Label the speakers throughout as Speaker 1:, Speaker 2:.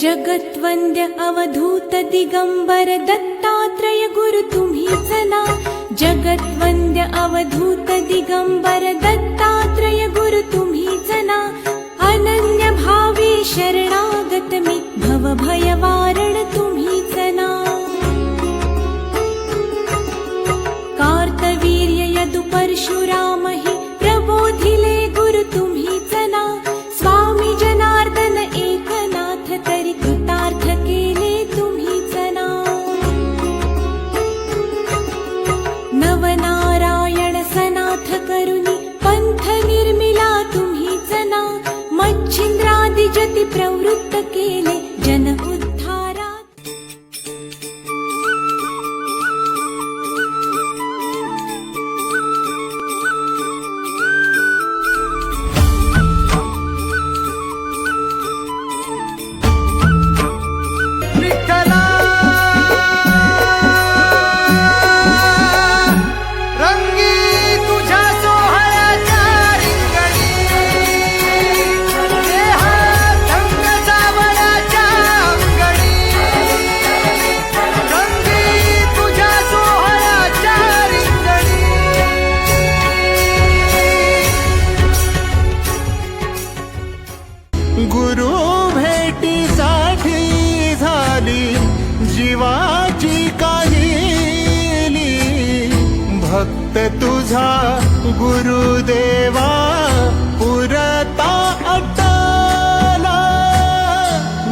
Speaker 1: जगत्वन्द्य अवधूत दिगम्बर दत्तात्रय गुरु तुम्ही जना। जगत्वन्द्य अवधूत दिगम्बर दत्तात्रय गुरु तु जना। अनन्यभावे शरणागतमि भव तुम्ही सना कार्तवीर्य यदु परशुरामहि करुणी पंथ निर्मिला तुम्ही जना मच्छिंद्रादि जति प्रवृत्त केले जन
Speaker 2: गुरु भेटीसाठी झाली जीवाची काहिली भक्त तुझा गुरुदेवा पुरता अटला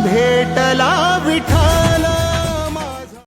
Speaker 2: भेटला विठा